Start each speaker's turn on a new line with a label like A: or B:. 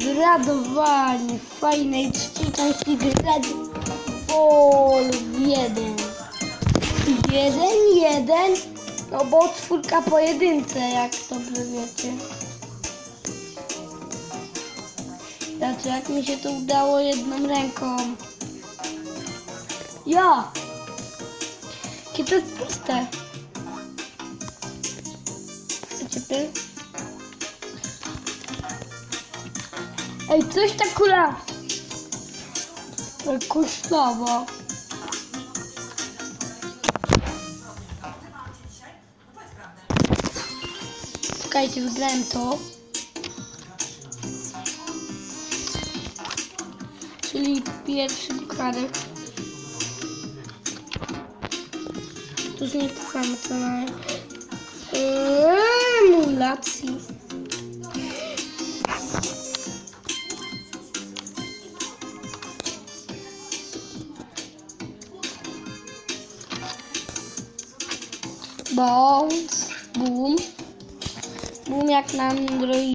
A: zradowanie w fajnej trzeciej gry Wolf 1. Jeden, jeden, no bo czwórka pojedynce, jak dobrze wiecie. Znaczy, jak mi się to udało jedną ręką. Ja! Jakie to jest proste. Chcecie Ej, coś ta kula. Kosztowo. Czekajcie, wygrałem to. Czyli pierwszy ukradek. Tu z nie to samo co na emulacji. Bounce. Boom. Boom yaklandırıyor.